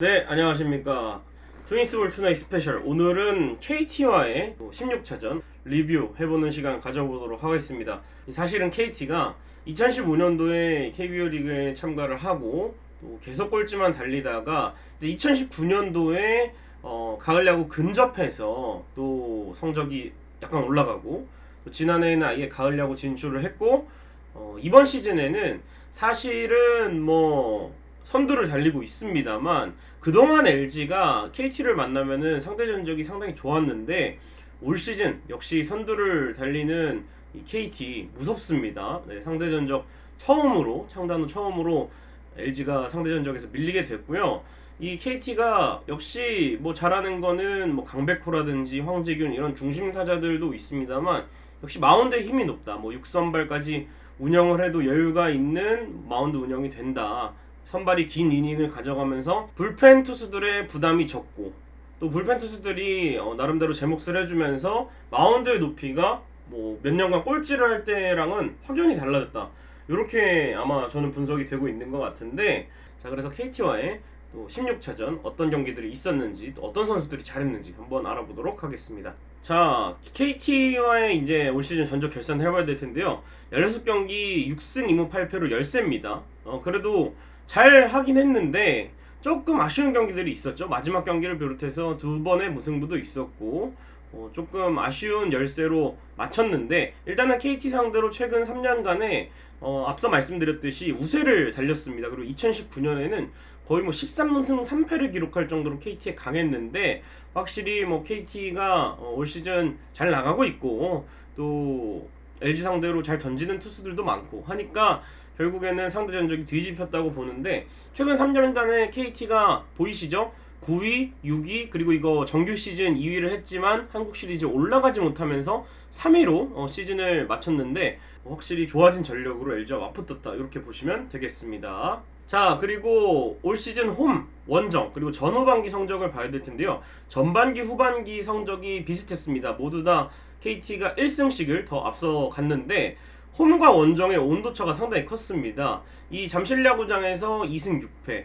네, 안녕하십니까. 트윈스볼 투나잇 스페셜. 오늘은 KT와의 16차전 리뷰 해보는 시간 가져보도록 하겠습니다. 사실은 KT가 2015년도에 KBO 리그에 참가를 하고 또 계속 꼴찌만 달리다가 2019년도에 어, 가을 야구 근접해서 또 성적이 약간 올라가고 또 지난해에는 아예 가을 야구 진출을 했고 어, 이번 시즌에는 사실은 뭐 선두를 달리고 있습니다만 그동안 LG가 KT를 만나면은 상대 전적이 상당히 좋았는데 올 시즌 역시 선두를 달리는 이 KT 무섭습니다. 네, 상대 전적 처음으로 창단 후 처음으로 LG가 상대 전적에서 밀리게 됐고요. 이 KT가 역시 뭐 잘하는 거는 뭐 강백호라든지 황재균 이런 중심 타자들도 있습니다만 역시 마운드에 힘이 높다. 뭐 6선발까지 운영을 해도 여유가 있는 마운드 운영이 된다. 선발이 긴 이닝을 가져가면서 불펜 투수들의 부담이 적고 또 불펜 투수들이 어, 나름대로 제 몫을 해주면서 마운드의 높이가 뭐 몇 년간 꼴찌를 할 때랑은 확연히 달라졌다. 이렇게 아마 저는 분석이 되고 있는 것 같은데 자 그래서 KT와의 또 16차전 어떤 경기들이 있었는지 또 어떤 선수들이 잘했는지 한번 알아보도록 하겠습니다. 자 KT와의 이제 올 시즌 전적 결산을 해봐야 될 텐데요. 16경기 6승 2무 8패로 열세입니다. 어 그래도 잘 하긴 했는데 조금 아쉬운 경기들이 있었죠. 마지막 경기를 비롯해서 두 번의 무승부도 있었고 어, 조금 아쉬운 열세로 마쳤는데 일단은 KT 상대로 최근 3년간에 어, 앞서 말씀드렸듯이 우세를 달렸습니다. 그리고 2019년에는 거의 뭐 13승 3패를 기록할 정도로 KT에 강했는데 확실히 뭐 KT가 어, 올 시즌 잘 나가고 있고 또 LG 상대로 잘 던지는 투수들도 많고 하니까 결국에는 상대 전적이 뒤집혔다고 보는데 최근 3년간의 KT가 보이시죠? 9위, 6위 그리고 이거 정규 시즌 2위를 했지만 한국 시리즈 올라가지 못하면서 3위로 어, 시즌을 마쳤는데 확실히 좋아진 전력으로 LG와 맞붙었다 이렇게 보시면 되겠습니다. 자 그리고 올 시즌 홈 원정 그리고 전후반기 성적을 봐야 될 텐데요. 전반기 후반기 성적이 비슷했습니다. 모두 다 KT가 1승씩을 더 앞서 갔는데 홈과 원정의 온도차가 상당히 컸습니다. 이 잠실야구장에서 2승 6패,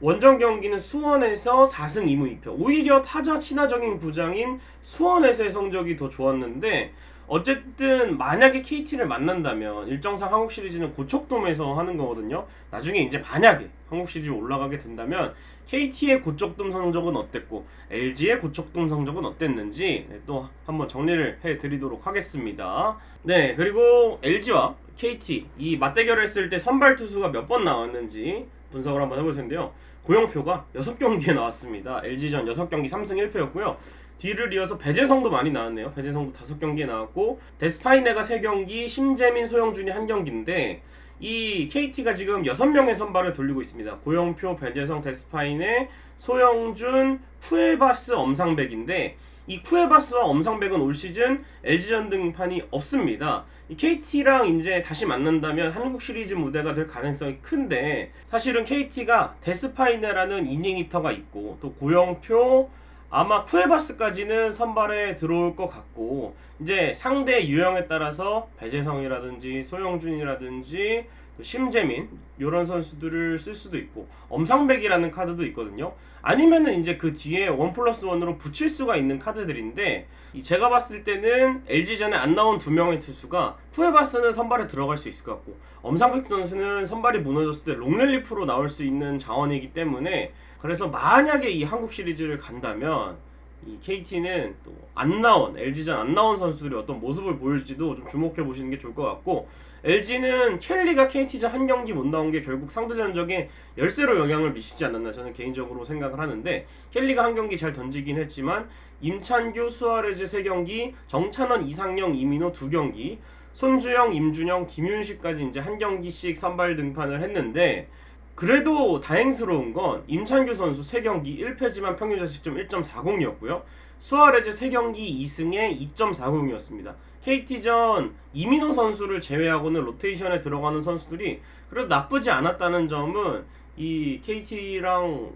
원정 경기는 수원에서 4승 2무 2패. 오히려 타자 친화적인 구장인 수원에서의 성적이 더 좋았는데 어쨌든 만약에 KT를 만난다면 일정상 한국 시리즈는 고척돔에서 하는 거거든요. 나중에 이제 만약에 한국 시리즈 올라가게 된다면 KT의 고척돔 성적은 어땠고 LG의 고척돔 성적은 어땠는지 네, 또 한번 정리를 해드리도록 하겠습니다. 네 그리고 LG와 KT 이 맞대결을 했을 때 선발 투수가 몇 번 나왔는지 분석을 한번 해볼 텐데요. 고영표가 6경기에 나왔습니다. LG전 6경기 3승 1패였고요. 뒤를 이어서 배재성도 많이 나왔네요. 배재성도 5경기에 나왔고 데스파이네가 3경기, 심재민, 소영준이 1경기인데 이 KT가 지금 6명의 선발을 돌리고 있습니다. 고영표, 배재성, 데스파이네, 소영준, 쿠에바스, 엄상백인데 이 쿠에바스와 엄상백은 올 시즌 LG전 등판이 없습니다. 이 KT랑 이제 다시 만난다면 한국 시리즈 무대가 될 가능성이 큰데 사실은 KT가 데스파이네라는 이닝 히터가 있고 또 고영표 아마 쿠에바스까지는 선발에 들어올 것 같고 이제 상대 유형에 따라서 배재성이라든지 소영준이라든지 또 심재민 이런 선수들을 쓸 수도 있고 엄상백이라는 카드도 있거든요. 아니면은 이제 그 뒤에 원 플러스 원으로 붙일 수가 있는 카드들인데 이 제가 봤을 때는 LG전에 안 나온 두 명의 투수가 쿠에바스는 선발에 들어갈 수 있을 것 같고 엄상백 선수는 선발이 무너졌을 때 롱rel리프로 나올 수 있는 자원이기 때문에 그래서 만약에 이 한국 시리즈를 간다면 이 KT는 또 안 나온 LG전 안 나온 선수들이 어떤 모습을 보일지도 좀 주목해 보시는 게 좋을 것 같고 LG는 켈리가 KT전 한 경기 못 나온 게 결국 상대 전적에 열세로 영향을 미치지 않았나 저는 개인적으로 생각을 하는데 켈리가 한 경기 잘 던지긴 했지만 임찬규, 수아레즈 세 경기, 정찬원, 이상영, 이민호 두 경기, 손주영, 임준영, 김윤식까지 이제 한 경기씩 선발 등판을 했는데 그래도 다행스러운 건 임찬규 선수 3경기 1패지만 평균 자책점 1.40이었고요. 수아레즈 3경기 2승에 2.40이었습니다. KT전 이민호 선수를 제외하고는 로테이션에 들어가는 선수들이 그래도 나쁘지 않았다는 점은 이 KT랑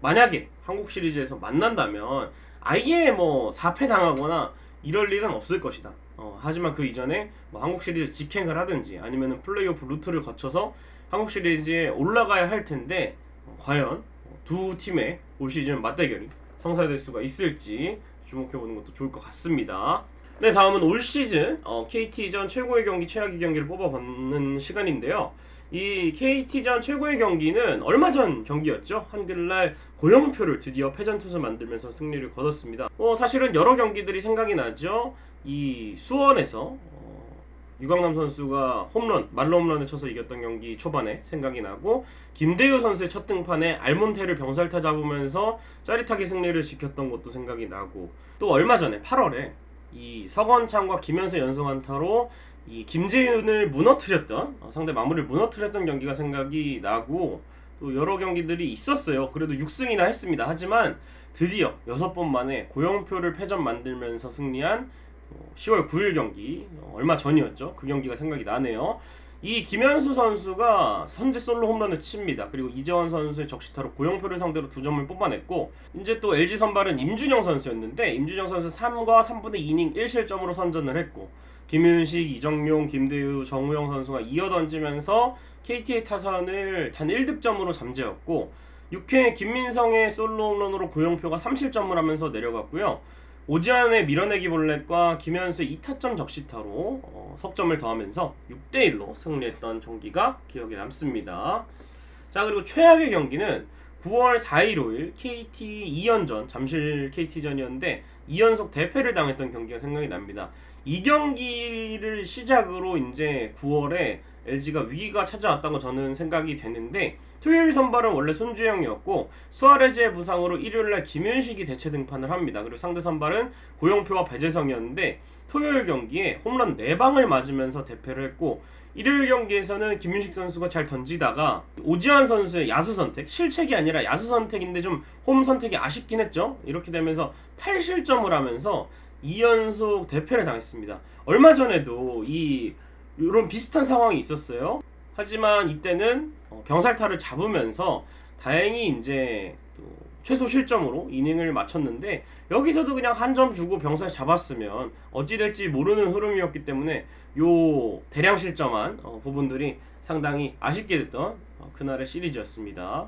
만약에 한국 시리즈에서 만난다면 아예 뭐 4패 당하거나 이럴 일은 없을 것이다. 어, 하지만 그 이전에 뭐 한국 시리즈 직행을 하든지 아니면 플레이오프 루트를 거쳐서 한국 시리즈에 올라가야 할 텐데 어, 과연 어, 두 팀의 올 시즌 맞대결이 성사될 수가 있을지 주목해보는 것도 좋을 것 같습니다. 네, 다음은 올 시즌 어, KT전 최고의 경기, 최악의 경기를 뽑아보는 시간인데요. 이 KT전 최고의 경기는 얼마 전 경기였죠. 한글날 고영표를 드디어 패전투수 만들면서 승리를 거뒀습니다. 어, 사실은 여러 경기들이 생각이 나죠. 이 수원에서 어, 유강남 선수가 홈런, 말로 홈런을 쳐서 이겼던 경기 초반에 생각이 나고 김대효 선수의 첫 등판에 알몬테를 병살타 잡으면서 짜릿하게 승리를 지켰던 것도 생각이 나고 또 얼마 전에 8월에 이 서건창과 김현수 연속 안타로 이 김재윤을 무너뜨렸던 어, 상대 마무리를 무너뜨렸던 경기가 생각이 나고 또 여러 경기들이 있었어요. 그래도 6승이나 했습니다. 하지만 드디어 6번 만에 고영표를 패전 만들면서 승리한 어, 10월 9일 경기 어, 얼마 전이었죠. 그 경기가 생각이 나네요. 이 김현수 선수가 선제 솔로 홈런을 칩니다. 그리고 이재원 선수의 적시타로 고영표를 상대로 두 점을 뽑아냈고 이제 또 LG 선발은 임준영 선수였는데 임준영 선수 3과 3분의 2이닝 1실점으로 선전을 했고 김윤식, 이정용, 김대유, 정우영 선수가 이어 던지면서 KT의 타선을 단 1득점으로 잠재웠고 6회 김민성의 솔로 홈런으로 고영표가 3실점을 하면서 내려갔고요. 오지안의 밀어내기 볼넷과 김현수의 2타점 적시타로 어, 석점을 더하면서 6대1로 승리했던 경기가 기억에 남습니다. 자 그리고 최악의 경기는 9월 4일 5일 KT 2연전 잠실 KT전이었는데 2연속 대패를 당했던 경기가 생각이 납니다. 이 경기를 시작으로 이제 9월에 LG가 위기가 찾아왔다고 저는 생각이 되는데 토요일 선발은 원래 손주영이었고 수아레즈의 부상으로 일요일날 김윤식이 대체 등판을 합니다. 그리고 상대 선발은 고영표와 배재성이었는데 토요일 경기에 홈런 4방을 맞으면서 대패를 했고 일요일 경기에서는 김윤식 선수가 잘 던지다가 오지환 선수의 야수 선택 실책이 아니라 야수 선택인데 좀 홈 선택이 아쉽긴 했죠. 이렇게 되면서 8실점을 하면서 2연속 대패를 당했습니다. 얼마 전에도 이 이런 비슷한 상황이 있었어요. 하지만 이때는 어, 병살타를 잡으면서 다행히 이제 또 최소 실점으로 이닝을 마쳤는데 여기서도 그냥 한 점 주고 병살 잡았으면 어찌 될지 모르는 흐름이었기 때문에 요 대량 실점한 어, 부분들이 상당히 아쉽게 됐던 어, 그날의 시리즈였습니다.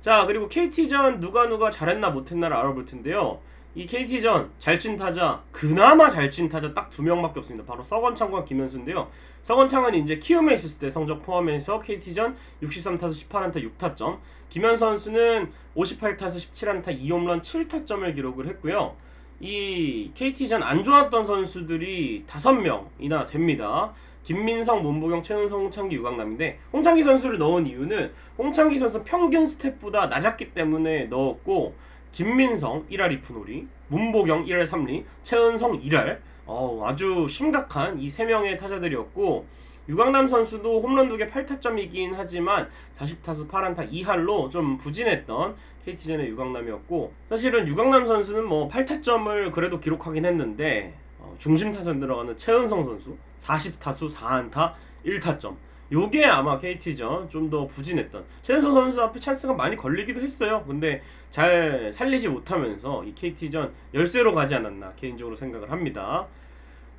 자 그리고 KT전 누가 누가 잘했나 못했나를 알아볼 텐데요. 이 KT전 잘 친 타자 그나마 잘 친 타자 딱 두 명밖에 없습니다. 바로 서건창과 김현수인데요. 서건창은 이제 키움에 있었을 때 성적 포함해서 KT전 63타수 18안타 6타점 김현 선수는 58타수 17안타 2홈런 7타점을 기록을 했고요. 이 KT전 안 좋았던 선수들이 5명이나 됩니다. 김민성, 문보경, 최은성, 홍창기, 유강남인데 홍창기 선수를 넣은 이유는 홍창기 선수 평균 스텝보다 낮았기 때문에 넣었고 김민성 1할 2푼5리, 문보경 1할 3리, 최은성 1할. 어, 아주 심각한 이 세 명의 타자들이었고 유강남 선수도 홈런 2개 8타점이긴 하지만 40타수 8안타 2할로 좀 부진했던 KT전의 유강남이었고 사실은 유강남 선수는 뭐 8타점을 그래도 기록하긴 했는데 어, 중심 타선 들어가는 최은성 선수 40타수 4안타 1타점 요게 아마 KT전 좀 더 부진했던. 최은성 선수 앞에 찬스가 많이 걸리기도 했어요. 근데 잘 살리지 못하면서 이 KT전 열세로 가지 않았나 개인적으로 생각을 합니다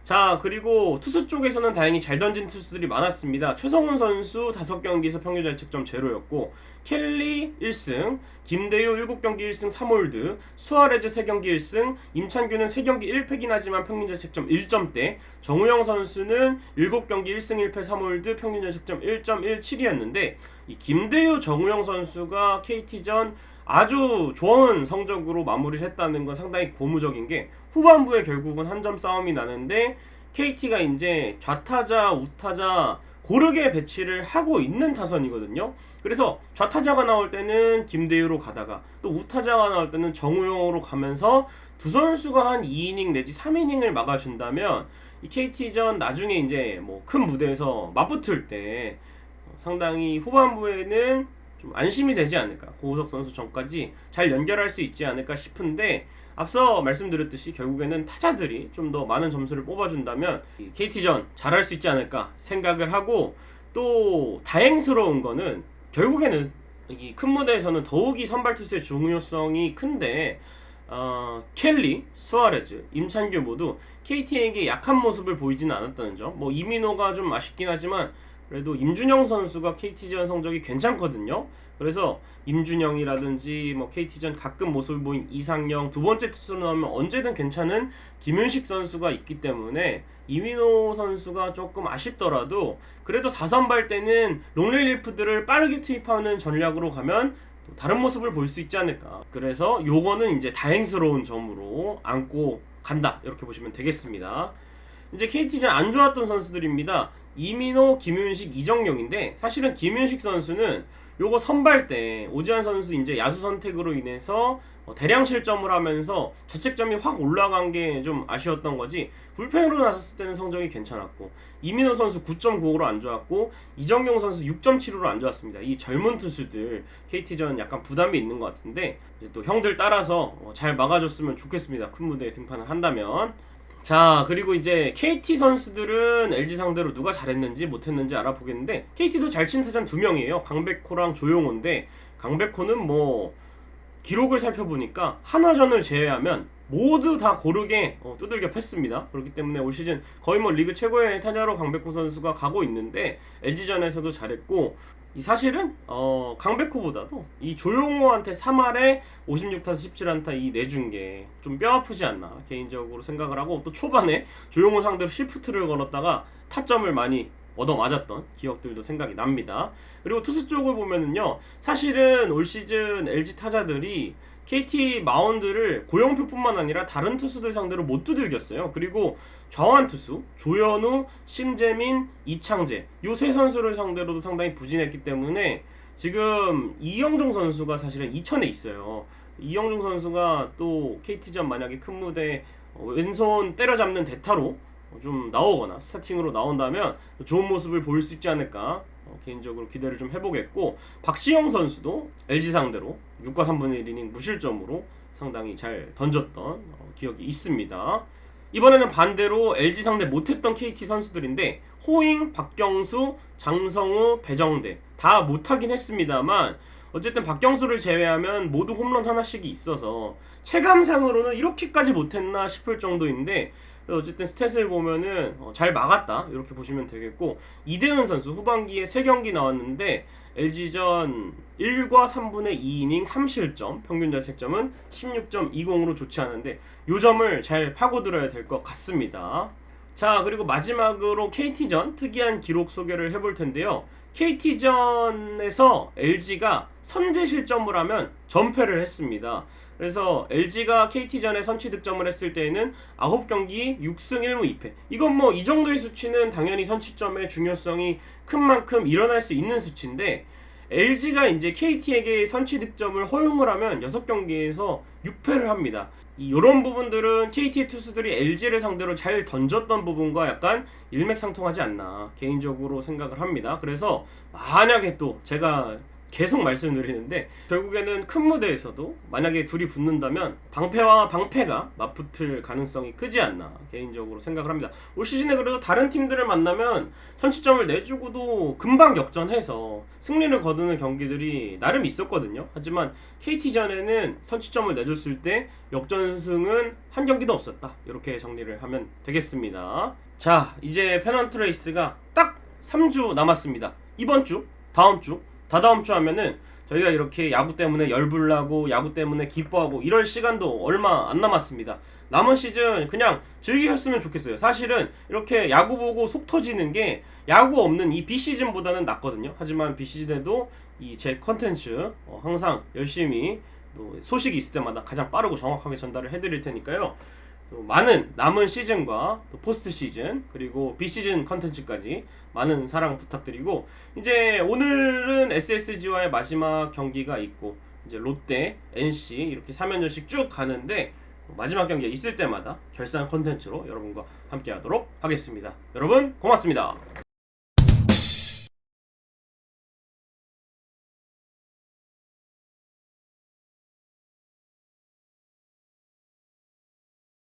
자 그리고 투수 쪽에서는 다행히 잘 던진 투수들이 많았습니다. 최성훈 선수 5경기에서 평균 자책점 제로였고 켈리 1승, 김대효 7경기 1승 3홀드, 수아레즈 3경기 1승, 임찬규는 3경기 1패긴 하지만 평균 자책점 1점대, 정우영 선수는 7경기 1승 1패 3홀드, 평균 자책점 1.17이었는데 이 김대효 정우영 선수가 KT전 아주 좋은 성적으로 마무리를 했다는 건 상당히 고무적인 게 후반부에 결국은 한 점 싸움이 나는데 KT가 이제 좌타자, 우타자 고르게 배치를 하고 있는 타선이거든요. 그래서 좌타자가 나올 때는 김대유로 가다가 또 우타자가 나올 때는 정우영으로 가면서 두 선수가 한 2이닝 내지 3이닝을 막아준다면 이 KT전 나중에 이제 뭐 큰 무대에서 맞붙을 때 상당히 후반부에는 좀 안심이 되지 않을까 고우석 선수 전까지 잘 연결할 수 있지 않을까 싶은데 앞서 말씀드렸듯이 결국에는 타자들이 좀 더 많은 점수를 뽑아준다면 이 KT전 잘할 수 있지 않을까 생각을 하고 또 다행스러운 거는 결국에는 이 큰 무대에서는 더욱이 선발 투수의 중요성이 큰데 어, 켈리, 수아레즈, 임찬규 모두 KT에게 약한 모습을 보이지는 않았다는 점. 뭐 이민호가 좀 아쉽긴 하지만 그래도 임준영 선수가 KT전 성적이 괜찮거든요. 그래서 임준영이라든지 뭐 KT전 가끔 모습을 보인 이상영 두 번째 투수로 나오면 언제든 괜찮은 김윤식 선수가 있기 때문에 이민호 선수가 조금 아쉽더라도 그래도 4선발 때는 롱릴리프들을 빠르게 투입하는 전략으로 가면 또 다른 모습을 볼 수 있지 않을까. 그래서 요거는 이제 다행스러운 점으로 안고 간다. 이렇게 보시면 되겠습니다. 이제 KT전 안 좋았던 선수들입니다. 이민호, 김윤식, 이정용인데 사실은 김윤식 선수는 요거 선발 때 오지환 선수 이제 야수 선택으로 인해서 어, 대량 실점을 하면서 자책점이 확 올라간 게 좀 아쉬웠던 거지 불펜으로 나섰을 때는 성적이 괜찮았고 이민호 선수 9.95로 안 좋았고 이정용 선수 6.75로 안 좋았습니다. 이 젊은 투수들 KT전 약간 부담이 있는 것 같은데 이제 또 형들 따라서 어, 잘 막아줬으면 좋겠습니다. 큰 무대에 등판을 한다면 자 그리고 이제 KT 선수들은 LG 상대로 누가 잘했는지 못했는지 알아보겠는데 KT도 잘 친 타자 두 명이에요 강백호랑 조용호인데 강백호는 뭐 기록을 살펴보니까 한화전을 제외하면 모두 다 고르게 어, 두들겨 팼습니다. 그렇기 때문에 올 시즌 거의 뭐 리그 최고의 타자로 강백호 선수가 가고 있는데 LG전에서도 잘했고 이 사실은 어, 강백호보다도 이 조용호한테 3할에 56타수 17안타 이 내준 게 좀 뼈 아프지 않나 개인적으로 생각을 하고 또 초반에 조용호 상대로 시프트를 걸었다가 타점을 많이 얻어 맞았던 기억들도 생각이 납니다. 그리고 투수 쪽을 보면은요, 사실은 올 시즌 LG 타자들이 KT 마운드를 고영표뿐만 아니라 다른 투수들 상대로 못 두들겼어요. 그리고 좌완 투수 조현우, 심재민, 이창재 요 세 선수를 상대로도 상당히 부진했기 때문에 지금 이영종 선수가 사실은 2천에 있어요. 이영종 선수가 또 KT전 만약에 큰 무대 어, 왼손 때려잡는 대타로 좀 나오거나 스타팅으로 나온다면 좋은 모습을 보일 수 있지 않을까 어, 개인적으로 기대를 좀 해보겠고 박시영 선수도 LG 상대로 6과 3분의 1이닝 무실점으로 상당히 잘 던졌던 어, 기억이 있습니다. 이번에는 반대로 LG 상대 못했던 KT 선수들인데 호잉, 박경수, 장성우, 배정대 다 못하긴 했습니다만 어쨌든 박경수를 제외하면 모두 홈런 하나씩이 있어서 체감상으로는 이렇게까지 못했나 싶을 정도인데 어쨌든 스탯을 보면은 어, 잘 막았다 이렇게 보시면 되겠고 이대은 선수 후반기에 3경기 나왔는데 LG전 1과 3분의 2이닝 3실점 평균 자책점은 16.20으로 좋지 않은데 요 점을 잘 파고들어야 될 것 같습니다. 자 그리고 마지막으로 KT전 특이한 기록 소개를 해볼 텐데요. KT전에서 LG가 선제 실점을 하면 전패를 했습니다. 그래서 LG가 KT전에 선취 득점을 했을 때에는 9경기 6승 1무 2패. 이건 뭐 이 정도의 수치는 당연히 선취점의 중요성이 큰 만큼 일어날 수 있는 수치인데 LG가 이제 KT에게 선취 득점을 허용을 하면 6경기에서 6패를 합니다. 이 이런 부분들은 KT 투수들이 LG를 상대로 잘 던졌던 부분과 약간 일맥상통하지 않나 개인적으로 생각을 합니다. 그래서 만약에 또 제가 계속 말씀드리는데 결국에는 큰 무대에서도 만약에 둘이 붙는다면 방패와 방패가 맞붙을 가능성이 크지 않나 개인적으로 생각을 합니다. 올 시즌에 그래도 다른 팀들을 만나면 선취점을 내주고도 금방 역전해서 승리를 거두는 경기들이 나름 있었거든요. 하지만 KT전에는 선취점을 내줬을 때 역전승은 한 경기도 없었다. 이렇게 정리를 하면 되겠습니다. 자, 이제 페넌트 레이스가 딱 3주 남았습니다. 이번 주, 다음 주, 다다음 주 하면은 저희가 이렇게 야구 때문에 열불나고 야구 때문에 기뻐하고 이럴 시간도 얼마 안 남았습니다. 남은 시즌 그냥 즐기셨으면 좋겠어요. 사실은 이렇게 야구 보고 속 터지는 게 야구 없는 이 비시즌보다는 낫거든요. 하지만 비시즌에도 이 제 컨텐츠 어, 항상 열심히 또 소식이 있을 때마다 가장 빠르고 정확하게 전달을 해드릴 테니까요. 또 많은 남은 시즌과 또 포스트 시즌 그리고 비시즌 컨텐츠까지 많은 사랑 부탁드리고 이제 오늘은 SSG와의 마지막 경기가 있고 이제 롯데, NC 이렇게 3연전씩 쭉 가는데 마지막 경기가 있을 때마다 결산 컨텐츠로 여러분과 함께 하도록 하겠습니다. 여러분 고맙습니다.